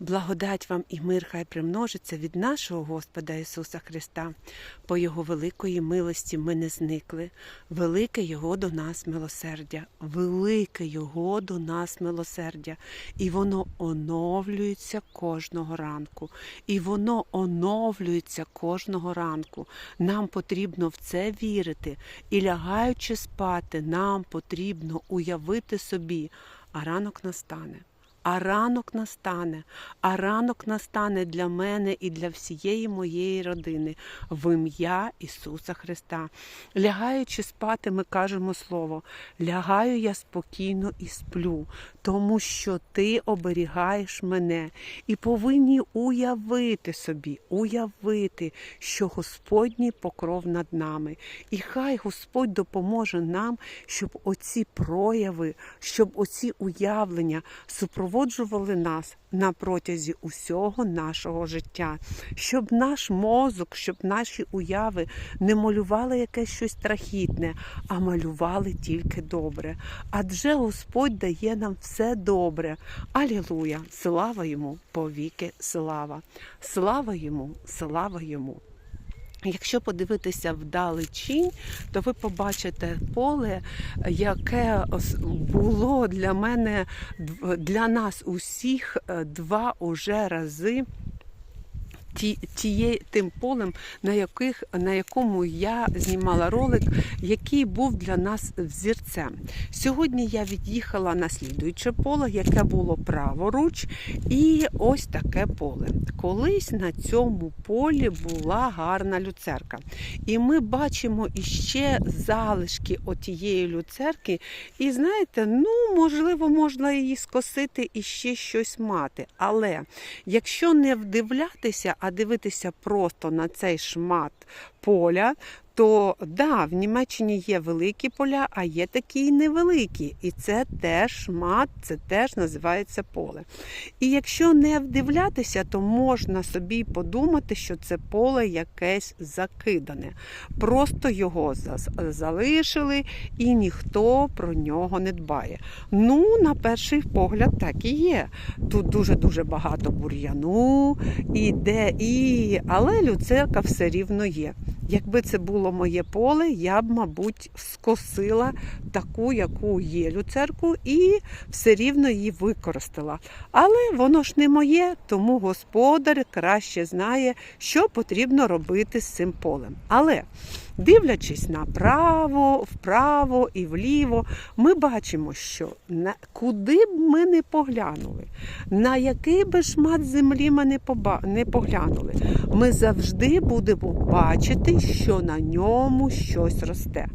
Благодать вам і мир хай примножиться від нашого Господа Ісуса Христа. По Його великої милості ми не зникли. Велике Його до нас милосердя, велике Його до нас милосердя. І воно оновлюється кожного ранку. І воно оновлюється кожного ранку. Нам потрібно в це вірити. І лягаючи спати, нам потрібно уявити собі, а ранок настане. А ранок настане, а ранок настане для мене і для всієї моєї родини в ім'я Ісуса Христа. Лягаючи спати, ми кажемо слово: лягаю я спокійно і сплю, тому що ти оберігаєш мене і повинні уявити собі, уявити, що Господній покров над нами. І хай Господь допоможе нам, щоб оці прояви, щоб оці уявлення супроводжували нас на протязі усього нашого життя, щоб наш мозок, щоб наші уяви не малювали якесь щось страхітне, а малювали тільки добре. Адже Господь дає нам все добре. Алілуя! Слава йому повіки, слава! Слава йому, слава йому! Якщо подивитися вдалечінь, то ви побачите поле, яке було для мене, для нас усіх е, два уже рази. Ті, тіє, тим полем, на, яких, на якому я знімала ролик, який був для нас взірцем. Сьогодні я від'їхала на слідуюче поле, яке було праворуч, і ось таке поле. Колись на цьому полі була гарна люцерка. І ми бачимо іще залишки отієї люцерки. І знаєте, ну, можливо, можна її скосити і ще щось мати. Але якщо не вдивлятися, а дивитися просто на цей шмат поля, то да, в Німеччині є великі поля, а є такі і невеликі. І це теж шмат, це теж називається поле. І якщо не вдивлятися, то можна собі подумати, що це поле якесь закидане. Просто його залишили і ніхто про нього не дбає. Ну, на перший погляд, так і є. Тут дуже-дуже багато бур'яну, і де і, але люцерка все рівно є. Якби це було моє поле, я б, мабуть, скосила таку, яку є люцерку, і все рівно її використала. Але воно ж не моє, тому господар краще знає, що потрібно робити з цим полем. Але дивлячись направо, вправо і вліво, ми бачимо, що на куди б ми не поглянули, на який би шмат землі ми не, поба... не поглянули, ми завжди будемо бачити, що на ньому щось росте.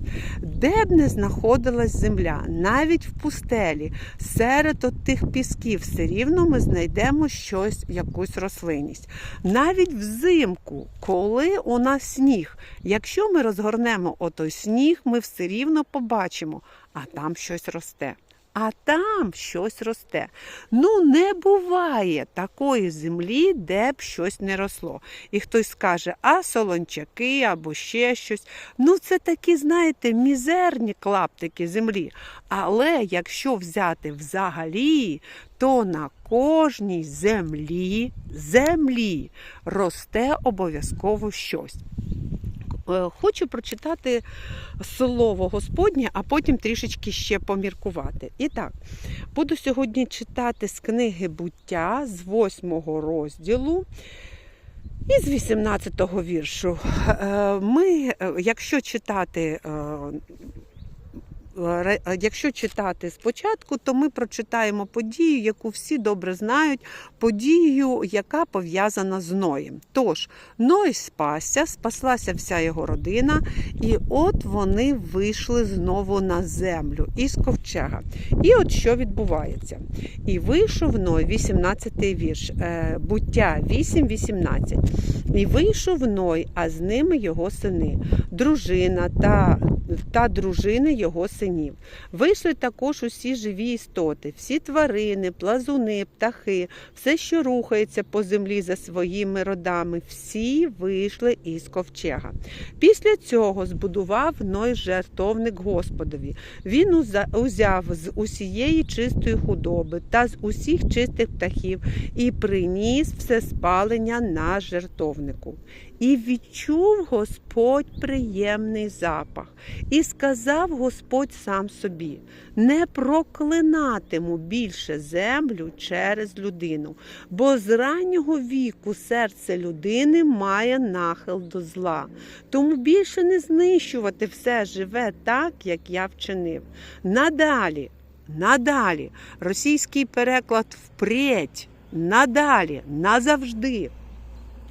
Де б не знаходилась земля, навіть в пустелі, серед тих пісків, все рівно ми знайдемо щось, якусь рослинність. Навіть взимку, коли у нас сніг, якщо ми розгорнемо отой сніг, ми все рівно побачимо, а там щось росте. А там щось росте. Ну, не буває такої землі, де б щось не росло. І хтось скаже, а солончаки або ще щось. Ну, це такі, знаєте, мізерні клаптики землі. Але якщо взяти взагалі, то на кожній землі, землі росте обов'язково щось. Е, Хочу прочитати слово Господнє, а потім трішечки ще поміркувати. І так, буду сьогодні читати з книги буття з 8 розділу. І з 18-го віршу. Е, Ми, е, якщо читати якщо читати спочатку, то ми прочитаємо подію, яку всі добре знають, подію, яка пов'язана з Ноєм. Тож, Ной спасся, спаслася вся його родина, і от вони вийшли знову на землю із ковчега. І от що відбувається. І вийшов Ной, 18-й вірш, е, буття 8-18. І вийшов Ной, а з ними його сини, дружина та та дружини його синів. Вийшли також усі живі істоти, всі тварини, плазуни, птахи, все, що рухається по землі за своїми родами, всі вийшли із ковчега. Після цього збудував Ной жертовник Господові. Він узяв з усієї чистої худоби та з усіх чистих птахів і приніс все спалення на жертовнику. І відчув Господь приємний запах, і сказав Господь сам собі: не проклинатиму більше землю через людину, бо з раннього віку серце людини має нахил до зла. Тому більше не знищувати все живе так, як я вчинив. Надалі, надалі, російський переклад впредь, надалі, назавжди.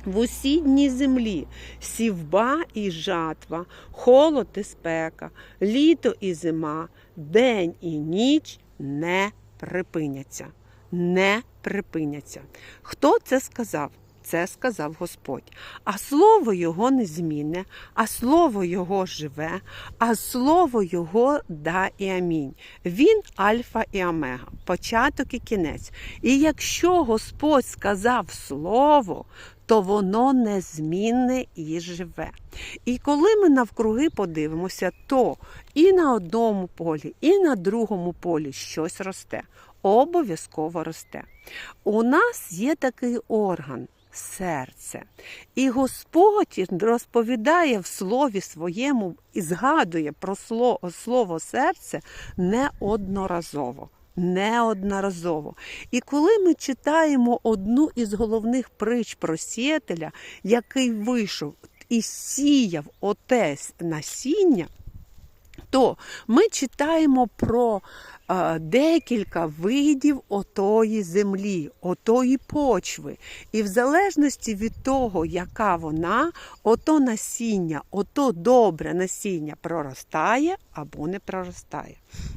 В осідній землі сівба і жатва, холод і спека, літо і зима, день і ніч не припиняться. Не припиняться. Хто це сказав? Це сказав Господь. А слово Його незмінне, а слово Його живе, а слово Його да і амінь. Він альфа і омега, початок і кінець. І якщо Господь сказав слово, то воно незмінне і живе. І коли ми навкруги подивимося, то і на одному полі, і на другому полі щось росте. Обов'язково росте. У нас є такий орган. Серце. І Господь розповідає в слові своєму і згадує про слово, слово серце неодноразово. Неодноразово. І коли ми читаємо одну із головних притч про сіятеля, який вийшов і сіяв отесь насіння, то ми читаємо про е, декілька видів отої землі, отої почви. І в залежності від того, яка вона, ото насіння, ото добре насіння проростає або не проростає.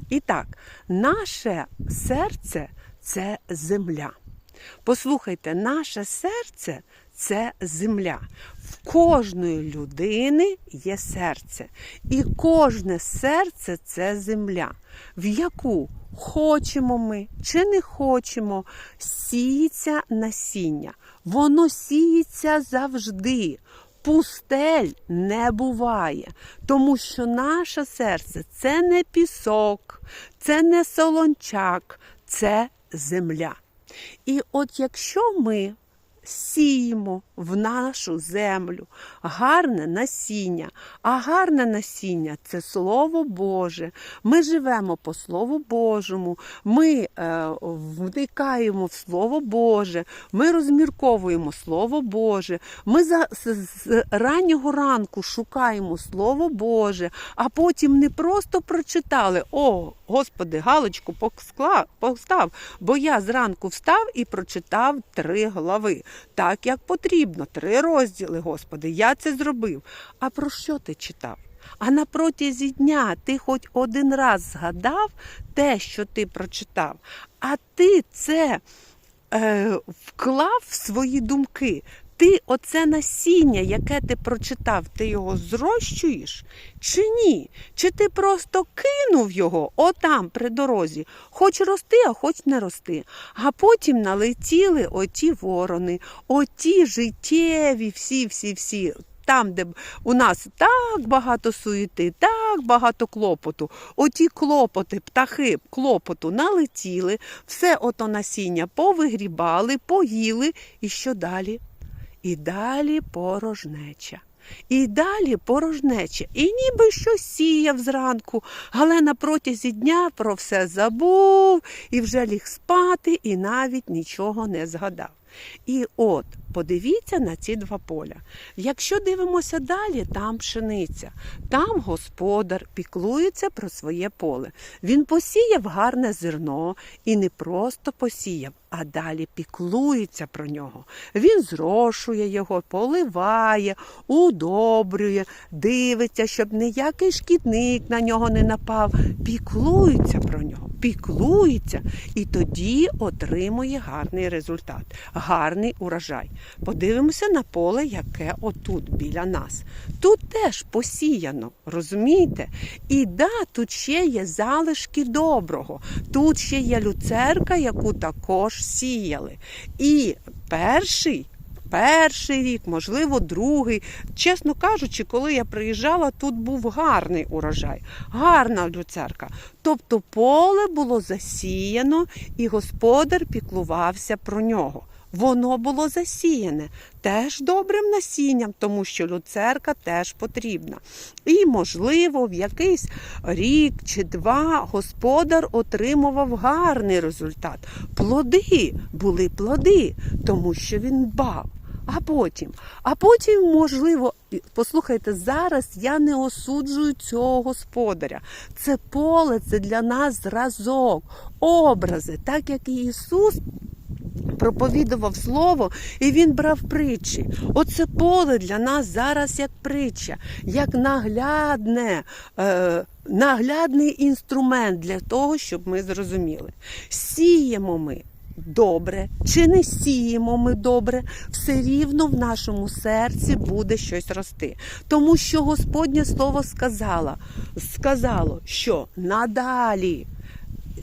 І так, наше серце це земля. Послухайте, наше серце це земля. В кожної людини є серце. І кожне серце це земля, в яку хочемо ми чи не хочемо, сіється насіння. Воно сіється завжди. Пустель не буває, тому що наше серце це не пісок, це не солончак, це земля. І от якщо ми сіємо в нашу землю. Гарне насіння, а гарне насіння це Слово Боже. Ми живемо по Слову Божому, ми е, вникаємо в Слово Боже, ми розмірковуємо Слово Боже, ми за, з, з раннього ранку шукаємо Слово Боже, а потім не просто прочитали: О, Господи, галочку постав, бо я зранку встав і прочитав три глави. Так як потрібно, три розділи, Господи, я це зробив. А про що ти читав? А на протязі дня ти хоч один раз згадав те, що ти прочитав, а ти це е, вклав в свої думки. Ти оце насіння, яке ти прочитав, ти його зрощуєш чи ні? Чи ти просто кинув його отам при дорозі, хоч рости, а хоч не рости. А потім налетіли оті ворони, оті життєві, всі-всі-всі. Там, де у нас так багато суєти, так багато клопоту. Оті клопоти, птахи клопоту налетіли, все ото насіння повигрібали, поїли. І що далі? І далі порожнеча. І далі порожнеча. І ніби щось сіяв зранку, але на протязі дня про все забув і вже ліг спати, і навіть нічого не згадав. І от, подивіться на ці два поля. Якщо дивимося далі, там пшениця, там господар піклується про своє поле. Він посіяв гарне зерно і не просто посіяв, а далі піклується про нього. Він зрошує його, поливає, удобрює, дивиться, щоб ніякий шкідник на нього не напав. Піклується про нього, піклується і тоді отримує гарний результат, гарний урожай. Подивимося на поле, яке отут біля нас. Тут теж посіяно, розумієте? І да, тут ще є залишки доброго. Тут ще є люцерка, яку також сіяли. І перший. Перший рік, можливо, другий. Чесно кажучи, коли я приїжджала, тут був гарний урожай, гарна люцерка. Тобто поле було засіяно, і господар піклувався про нього. Воно було засіяне теж добрим насінням, тому що люцерка теж потрібна. І, можливо, в якийсь рік чи два господар отримував гарний результат. Плоди були плоди, тому що він дбав. А потім, а потім, можливо, послухайте, зараз я не осуджую цього господаря. Це поле, це для нас зразок, образи, так як і Ісус проповідував слово, і він брав притчі. Оце поле для нас зараз як притча, як наглядне. Е, Наглядний інструмент для того, щоб ми зрозуміли. Сіємо ми добре чи не сіємо ми добре, все рівно в нашому серці буде щось рости. Тому що Господнє слово сказало, сказало, що надалі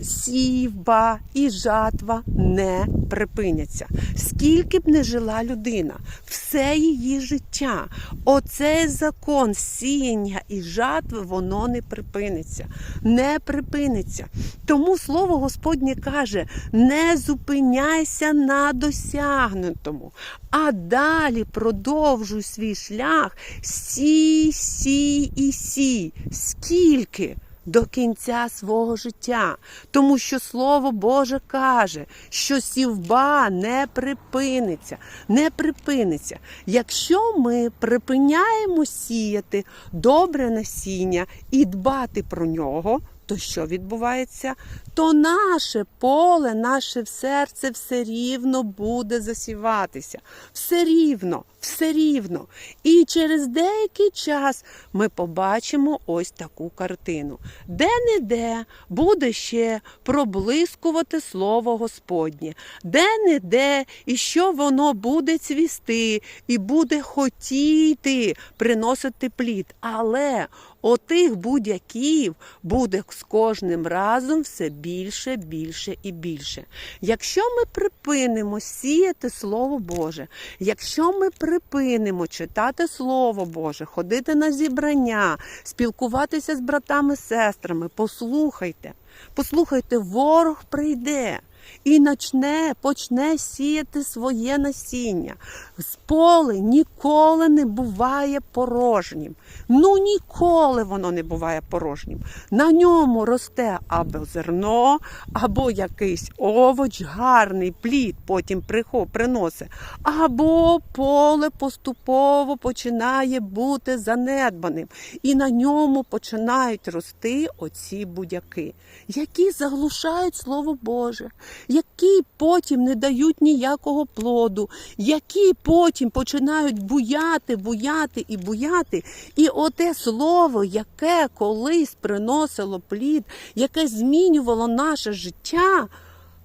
сівба і жатва не припиняться. Скільки б не жила людина, все її життя, оцей закон сіяння і жатви, воно не припиниться. Не припиниться. Тому слово Господнє каже: не зупиняйся на досягнутому, а далі продовжуй свій шлях, сій, сій і сій. Скільки? До кінця свого життя, тому що Слово Боже каже, що сівба не припиниться, не припиниться. Якщо ми припиняємо сіяти добре насіння і дбати про нього, то що відбувається? То наше поле, наше серце все рівно буде засіватися. Все рівно, все рівно. І через деякий час ми побачимо ось таку картину. Де-не-де буде ще проблискувати слово Господнє, де-не-де, і що воно буде цвісти, і буде хотіти приносити плід. Але отих будь-яків буде з кожним разом все більше, більше більше і більше. Якщо ми припинимо сіяти Слово Боже, якщо ми припинимо читати Слово Боже, ходити на зібрання, спілкуватися з братами, сестрами, послухайте, послухайте, ворог прийде. І начне, почне сіяти своє насіння. З поле ніколи не буває порожнім. Ну ніколи воно не буває порожнім. На ньому росте або зерно, або якийсь овоч, гарний плід, потім приносить, або поле поступово починає бути занедбаним. І на ньому починають рости оці будяки, які заглушають Слово Боже, які потім не дають ніякого плоду, які потім починають буяти, буяти і буяти. І оте слово, яке колись приносило плід, яке змінювало наше життя,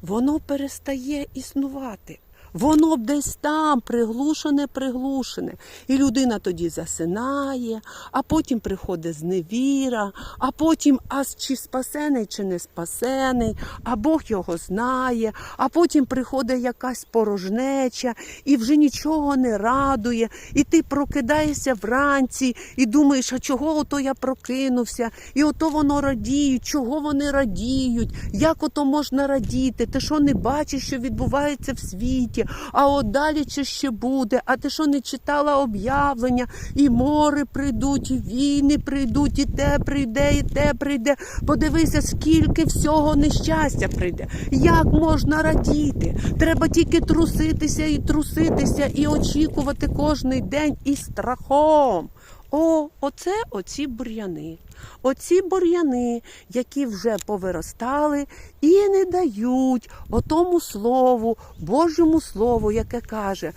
воно перестає існувати. Воно б десь там приглушене, приглушене. І людина тоді засинає, а потім приходить зневіра, а потім, а чи спасений, чи не спасений, а Бог його знає, а потім приходить якась порожнеча і вже нічого не радує. І ти прокидаєшся вранці і думаєш, а чого ото я прокинувся? І ото воно радіють, чого вони радіють, як ото можна радіти? Ти що не бачиш, що відбувається в світі? А от далі чи ще буде? А ти що не читала об'явлення? І море прийдуть, і війни прийдуть, і те прийде, і те прийде. Подивися, скільки всього нещастя прийде. Як можна радіти? Треба тільки труситися і труситися, і очікувати кожний день із страхом. О, оце оці бур'яни. Оці бур'яни, які вже повиростали і не дають отому слову, Божому слову, яке каже: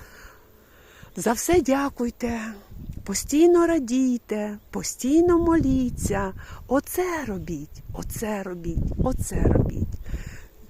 за все дякуйте, постійно радійте, постійно моліться. Оце робіть, оце робіть, оце робіть.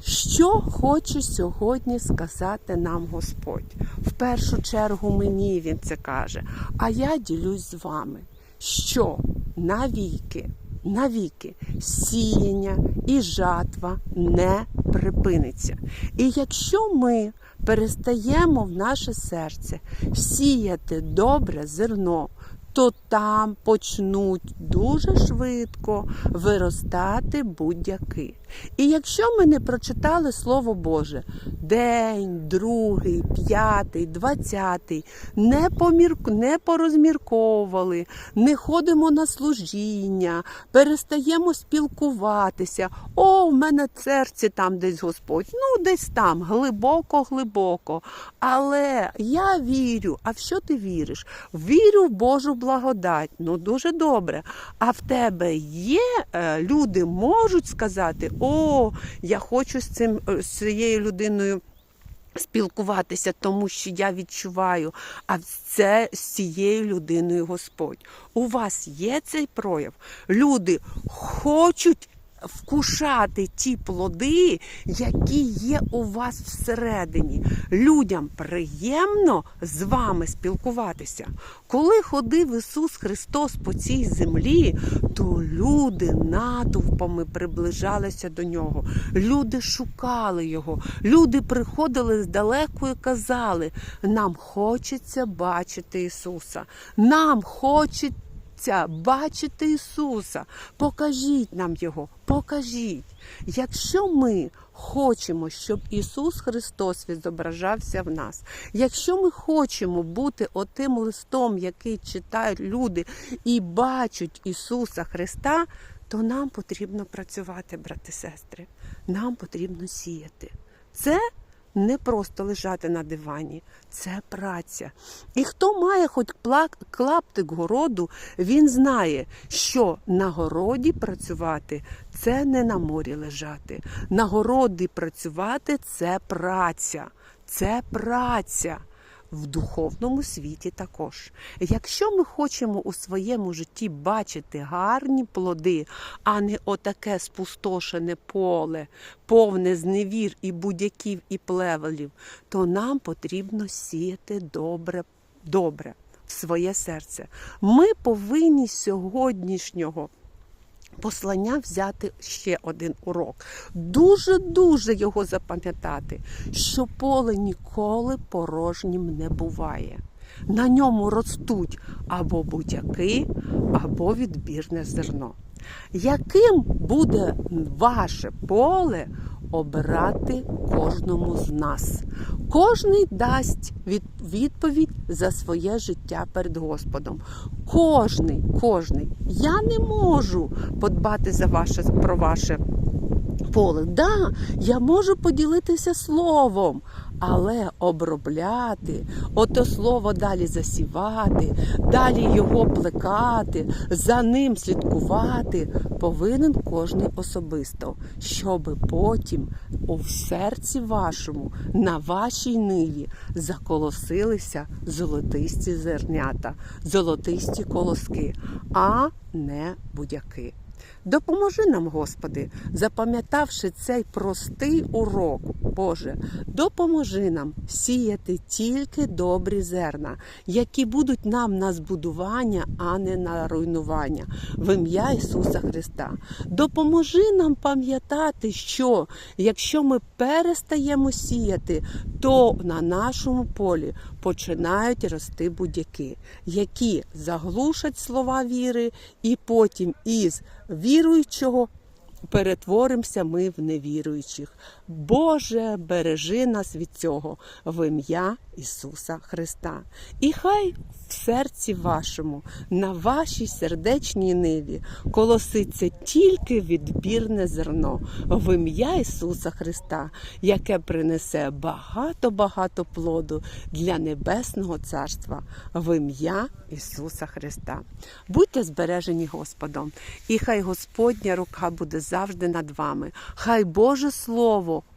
Що хоче сьогодні сказати нам Господь? В першу чергу мені Він це каже, а я ділюсь з вами, що навіки, навіки сіяння і жатва не припиниться. І якщо ми перестаємо в наше серце сіяти добре зерно, то там почнуть дуже швидко виростати будь-які. І якщо ми не прочитали Слово Боже день, другий, п'ятий, двадцятий, не, помір... не порозмірковували, не ходимо на служіння, перестаємо спілкуватися. О, в мене в серці там десь Господь. Ну, десь там, глибоко, глибоко. Але я вірю. А в що ти віриш? Вірю в Божу благодать. Ну, дуже добре. А в тебе є е, люди, можуть сказати: О, я хочу з цим е, з цією людиною. Спілкуватися, тому що я відчуваю, а це з цією людиною Господь. У вас є цей прояв. Люди хочуть вкушати ті плоди, які є у вас всередині. Людям приємно з вами спілкуватися. Коли ходив Ісус Христос по цій землі, то люди натовпами приближалися до нього. Люди шукали його. Люди приходили здалеку і казали: нам хочеться бачити Ісуса. Нам хочеться хочеться бачити Ісуса. Покажіть нам Його, покажіть. Якщо ми хочемо, щоб Ісус Христос відображався в нас, якщо ми хочемо бути отим листом, який читають люди і бачать Ісуса Христа, то нам потрібно працювати, брати сестри. Нам потрібно сіяти. Це не просто лежати на дивані, це праця. І хто має хоч клаптик городу, він знає, що на городі працювати це не на морі лежати. На городі працювати це праця. Це праця в духовному світі також. Якщо ми хочемо у своєму житті бачити гарні плоди, а не отаке спустошене поле, повне зневір і будь-яків і плевелів, то нам потрібно сіяти добре, добре в своє серце. Ми повинні сьогоднішнього послання взяти ще один урок. Дуже-дуже його запам'ятати, що поле ніколи порожнім не буває. На ньому ростуть або будь-яки, або відбірне зерно. Яким буде ваше поле обирати кожному з нас? Кожний дасть відповідь за своє життя перед Господом. Кожний, кожний. Я не можу подбати за ваше про ваше поле. Да, я можу поділитися словом, але обробляти, ото слово далі засівати, далі його плекати, за ним слідкувати повинен кожний особисто, щоб потім у серці вашому, на вашій ниві заколосилися золотисті зернята, золотисті колоски, а не будяки. Допоможи нам, Господи, запам'ятавши цей простий урок, Боже, допоможи нам сіяти тільки добрі зерна, які будуть нам на збудування, а не на руйнування, в ім'я Ісуса Христа. Допоможи нам пам'ятати, що якщо ми перестаємо сіяти, то на нашому полі починають рости будь-які, які заглушать слова віри, і потім із віруючого перетворимося ми в невіруючих. Боже, бережи нас від цього в ім'я Ісуса Христа. І хай в серці вашому, на вашій сердечній ниві колоситься тільки відбірне зерно в ім'я Ісуса Христа, яке принесе багато-багато плоду для Небесного Царства в ім'я Ісуса Христа. Будьте збережені Господом, і хай Господня рука буде завжди над вами. Хай Боже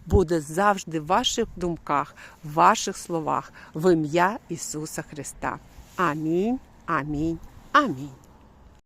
Буде завжди в ваших думках, в ваших словах, в ім'я Ісуса Христа. Амінь, амінь, амінь.